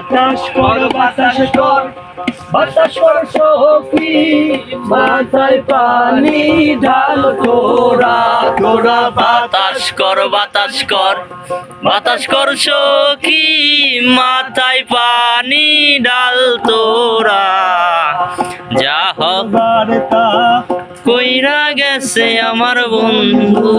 বাতাস কর বাতাস কর। বাতাস কর সখী মাথায় পানি ঢাল তোরা তোরা বাতাস কর বাতাস কর। বাতাস কর সখী মাথায় পানি ডাল তোরা। যা হোক। বার্তা কইরা গেছে আমার বন্ধু।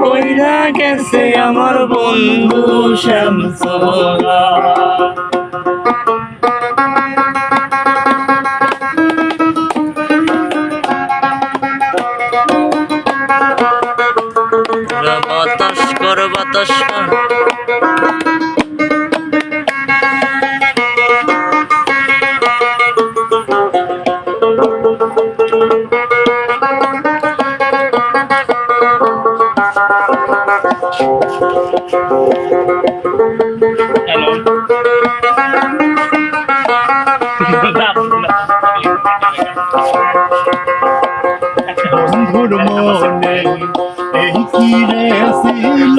কইরা গেছে আমার বন্ধু শ্যামসোরা বাতাস কর বাতাস কর। বন্ধুর মনে এই কি রে ছিল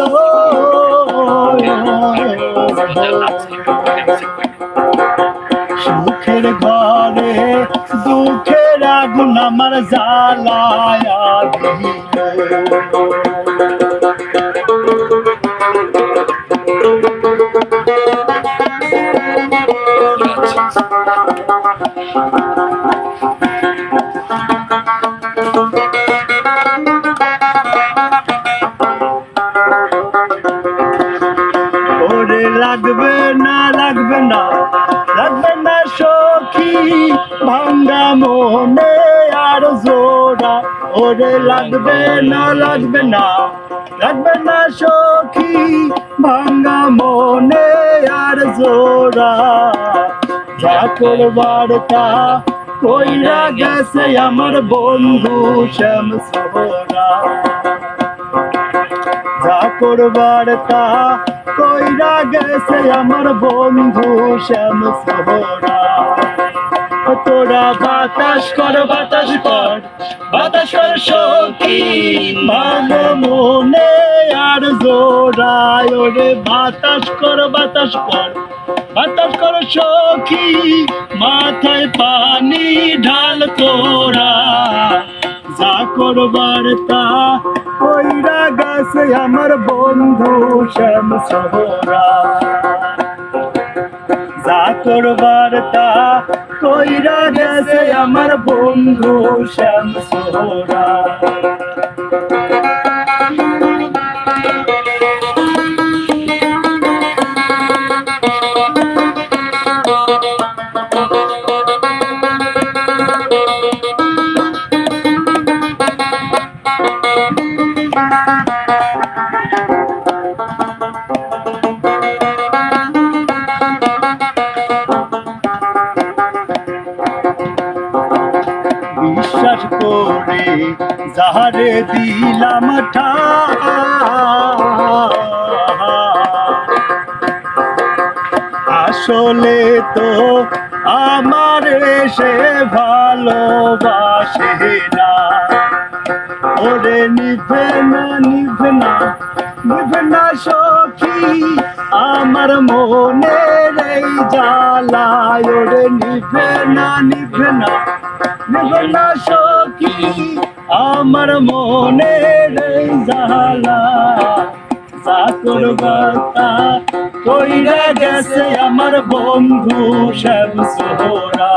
সুখের ঘরে দুঃখের আগুন আমার জ্বালায় লাগবে না লাগবে না লাগবে না সখী, ভাঙ্গা মনে আর জোড়া। ওরে লাগবে না লাগবে না লাগবে না সখী, ভাঙ্গা মনে আর জোড়া। যা করবার কইরা গেছে আমার বন্ধু শ্যাম সোহরা যা করবার তা কইরা গেছে আমার বন্ধু শ্যাম সোহরা তোরা বাতাস কর বাতাস কর বাতাস কর সখী। মান মনে আর জোড়ায় ওরে বাতাস কর বাতাস কর। বাতাস কর সখী, মাথায় পানি ঢাল তোরা। যা করবার তা কইরা গেছে আমার বন্ধু শ্যাম সোহরা যা করবার তা কইরা গেছে আমার বন্ধু শ্যাম সোহরা বিশ্বাস করে যাহারে দিলাম আসলে তো আমার সে ভালোবাসে না। ওরে নিভে না নিভে না নিভে না সখী, আমার মনের এই জ্বালায় ওরে নিভে না নিভে না নিভে না সখী, আমার মনের এই জ্বালা। যা করবার তা কইরা গেছে আমার বন্ধু শ্যাম সোহরা।